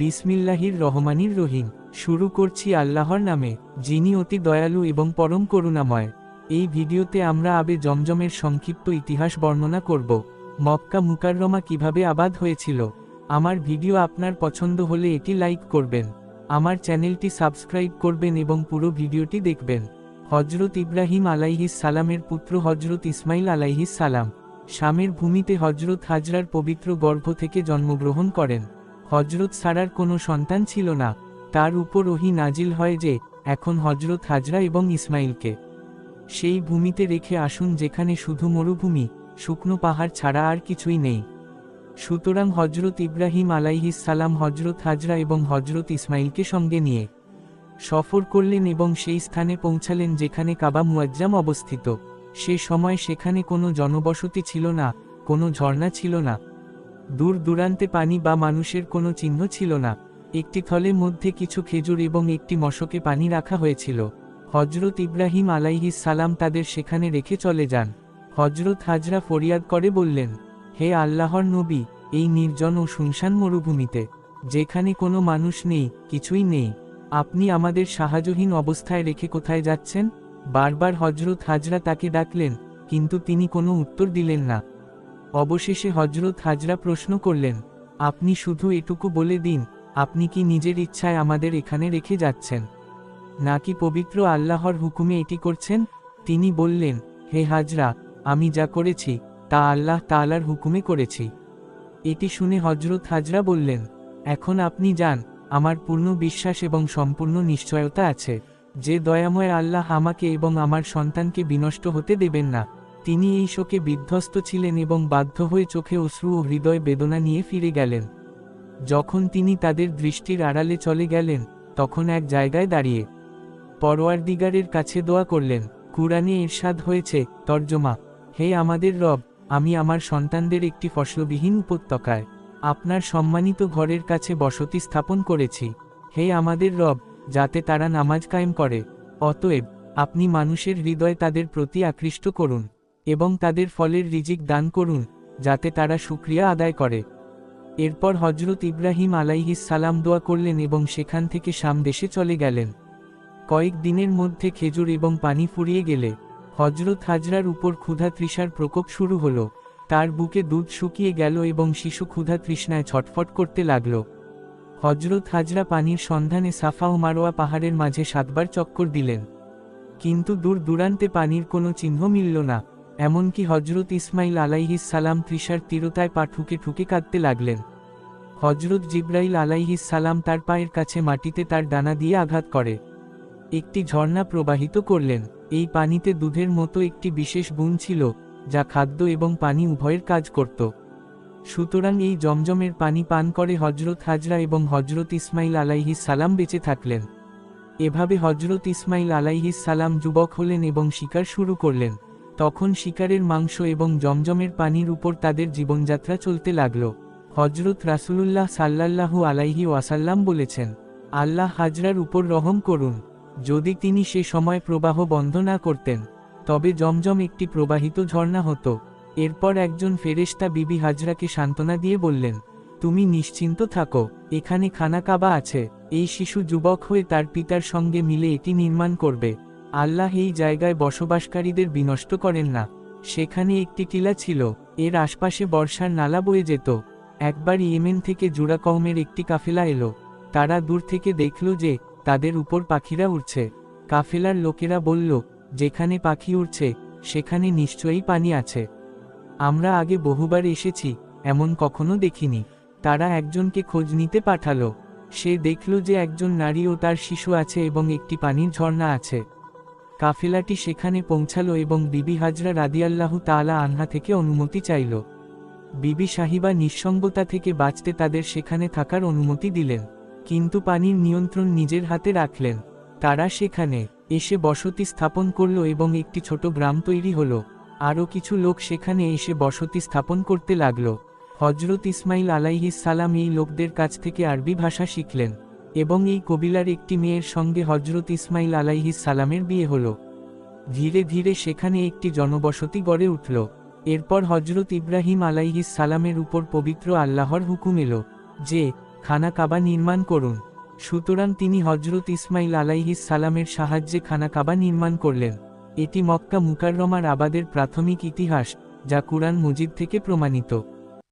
বিসমিল্লাহির রহমানির রহিম। শুরু করছি আল্লাহর নামে, যিনি অতি দয়ালু এবং পরম করুণাময়। এই ভিডিওতে আমরা আবে জমজমের সংক্ষিপ্ত ইতিহাস বর্ণনা করব। মক্কা মুকাররমা কীভাবে আবাদ হয়েছিল? আমার ভিডিও আপনার পছন্দ হলে এটি লাইক করবেন। আমার চ্যানেলটি সাবস্ক্রাইব করবেন এবং পুরো ভিডিওটি দেখবেন। হজরত ইব্রাহিম আলাইহিস সালামের পুত্র হজরত ইসমাইল আলাইহিস সালাম। শামের ভূমিতে হজরত হাজরার পবিত্র গর্ভ থেকে জন্মগ্রহণ করেন। হজরত সারার কোনো সন্তান ছিল না। তার উপর ওহি নাজিল হয় যে, এখন হজরত হাজরা এবং ইসমাইলকে সেই ভূমিতে রেখে আসুন যেখানে শুধু মরুভূমি, শুকনো পাহাড় ছাড়া আর কিছুই নেই। সুতরাং হজরত ইব্রাহিম আলাইহিস সালাম হজরত হাজরা এবং হজরত ইসমাইলকে সঙ্গে নিয়ে সফর করলেন এবং সেই স্থানে পৌঁছালেন যেখানে কাবা মুয়াজ্জাম অবস্থিত। সে সময় সেখানে কোনো জনবসতি ছিল না, কোনো ঝর্ণা ছিল না। দূর দূরান্তে পানি বা মানুষের কোনো চিহ্ন ছিল না। একটি থলের মধ্যে কিছু খেজুর এবং একটি মশকে পানি রাখা হয়েছিল। হজরত ইব্রাহিম আলাইহিস সালাম তাদের সেখানে রেখে চলে যান। হজরত হাজরা ফরিয়াদ করে বললেন, হে আল্লাহর নবী, এই নির্জন ও শুনশান মরুভূমিতে, যেখানে কোনো মানুষ নেই, কিছুই নেই, আপনি আমাদের সাহায্যহীন অবস্থায় রেখে কোথায় যাচ্ছেন? বারবার হজরত হাজরা তাকে ডাকলেন, কিন্তু তিনি কোনো উত্তর দিলেন না। অবশেষে হজরত হাজরা প্রশ্ন করলেন, আপনি শুধু এটুকু বলে দিন, আপনি কি নিজের ইচ্ছায় আমাদের এখানে রেখে যাচ্ছেন? নাকি পবিত্র আল্লাহর হুকুমে এটি করছেন? তিনি বললেন, হে হাজরা, আমি যা করেছি, তা আল্লাহ তাআলার হুকুমে করেছি। এটি শুনে হজরত হাজরা বললেন, এখন আপনি যান, আমার পূর্ণ বিশ্বাস এবং সম্পূর্ণ নিশ্চয়তা আছে। যে দয়াময় আল্লাহ আমাকে এবং আমার সন্তানকে বিনষ্ট হতে দেবেন না তিনি এই শোকে বিধ্বস্ত ছিলেন এবং বাধ্য হয়ে চোখে অশ্রু ও হৃদয় বেদনা নিয়ে ফিরে গেলেন। যখন তিনি তাদের দৃষ্টির আড়ালে চলে গেলেন, তখন এক জায়গায় দাঁড়িয়ে পরোয়ারদিগারের কাছে দোয়া করলেন, কুরআনে ইরশাদ হয়েছে, তর্জমা, হে আমাদের রব, আমি আমার সন্তানদের একটি ফসলবিহীন উপত্যকায় আপনার সম্মানিত ঘরের কাছে বসতি স্থাপন করেছি। হে আমাদের রব, যাতে তারা নামাজ কায়েম করে, অতএব আপনি মানুষের হৃদয় তাদের প্রতি আকৃষ্ট করুন। এবং তাদের ফলের রিজিক দান করুন, যাতে তারা সুক্রিয়া আদায় করে। এরপর হজরত ইব্রাহিম আলাইহিস সালাম দোয়া করলেন এবং সেখান থেকে সাম দেশে চলে গেলেন। কয়েক দিনের মধ্যে খেজুর এবং পানি ফুরিয়ে গেলে হজরত হাজরার উপর ক্ষুধা তৃষার প্রকোপ শুরু হলো। তার বুকে দুধ শুকিয়ে গেল এবং শিশু ক্ষুধা তৃষ্ণায় ছটফট করতে লাগল। হজরত হাজরা পানির সন্ধানে সাফা ও মারোয়া পাহাড়ের মাঝে সাতবার চক্কর দিলেন। কিন্তু দূর দূরান্তে পানির কোনো চিহ্ন মিলল না। এমনকি হজরত ইসমাইল আলাইহিস সালাম তৃষার তীরতায় পা ঠুকে ঠুকে কাঁদতে লাগলেন। হজরত জিব্রাইল আলাইহিস সালাম তার পায়ের কাছে মাটিতে তার ডানা দিয়ে আঘাত করে। একটি ঝর্ণা প্রবাহিত করলেন। এই পানিতে দুধের মতো একটি বিশেষ গুণ ছিল, যা খাদ্য এবং পানি উভয়ের কাজ করত। সুতরাং এই জমজমের পানি পান করে হজরত হাজরা এবং হজরত ইসমাইল আলাইহিস সালাম বেঁচে থাকলেন। এভাবে হজরত ইসমাইল আলাইহিস সালাম যুবক হলেন এবং শিকার শুরু করলেন। তখন শিকারের মাংস এবং জমজমের পানির উপর তাদের জীবনযাত্রা চলতে লাগল। হজরত রাসুলুল্লাহ সাল্লাল্লাহু আলাইহি ওয়াসাল্লাম বলেছেন, আল্লাহ হাজরার উপর রহম করুন। যদি তিনি সে সময় প্রবাহ বন্ধ না করতেন, তবে জমজম একটি প্রবাহিত ঝর্ণা হতো। এরপর একজন ফেরেশতা বিবি হাজরাকে সান্ত্বনা দিয়ে বললেন, তুমি নিশ্চিন্ত থাকো, এখানে খানা কাবা আছে। এই শিশু যুবক হয়ে তার পিতার সঙ্গে মিলে এটি নির্মাণ করবে। আল্লাহ এই জায়গায় বসবাসকারীদের বিনষ্ট করেন না। সেখানে একটি টিলা ছিল, এর আশপাশে বর্ষার নালা বয়ে যেত। একবার ইয়েমেন থেকে জুড়া কওমের একটি কাফেলা এলো। তারা দূর থেকে দেখল যে, তাদের উপর পাখিরা উড়ছে। কাফেলার লোকেরা বলল, যেখানে পাখি উড়ছে, সেখানে নিশ্চয়ই পানি আছে। আমরা আগে বহুবার এসেছি, এমন কখনো দেখিনি। তারা একজনকে খোঁজ নিতে পাঠালো। সে দেখল যে একজন নারী ও তার শিশু আছে এবং একটি পানির ঝর্ণা আছে। কাফেলাটি সেখানে পৌঁছালো এবং বিবি হাজরা রাদিয়াল্লাহু তাআলা আনহা থেকে অনুমতি চাইল। বিবি সাহিবা নিঃসঙ্গতা থেকে বাঁচতে তাদের সেখানে থাকার অনুমতি দিলেন, কিন্তু পানির নিয়ন্ত্রণ নিজের হাতে রাখলেন। তারা সেখানে এসে বসতি স্থাপন করল এবং একটি ছোট গ্রাম তৈরি হলো। আরও কিছু লোক সেখানে এসে বসতি স্থাপন করতে লাগল। হজরত ইসমাইল আলাইহিস সালাম এই লোকদের কাছ থেকে আরবি ভাষা শিখলেন। এবং এই কবিলার একটি মেয়ের সঙ্গে হজরত ইসমাইল আলাইহিস সালামের বিয়ে হল। ধীরে ধীরে সেখানে একটি জনবসতি গড়ে উঠল। এরপর হজরত ইব্রাহিম আলাইহিস সালামের উপর পবিত্র আল্লাহর হুকুম এলো যে, খানা কাবা নির্মাণ করুন। সুতরাং তিনি হজরত ইসমাইল আলাইহিস সালামের সাহায্যে খানা কাবা নির্মাণ করলেন। এটি মক্কা মুকাররমার আবাদের প্রাথমিক ইতিহাস, যা কুরআন মুজিদ থেকে প্রমাণিত।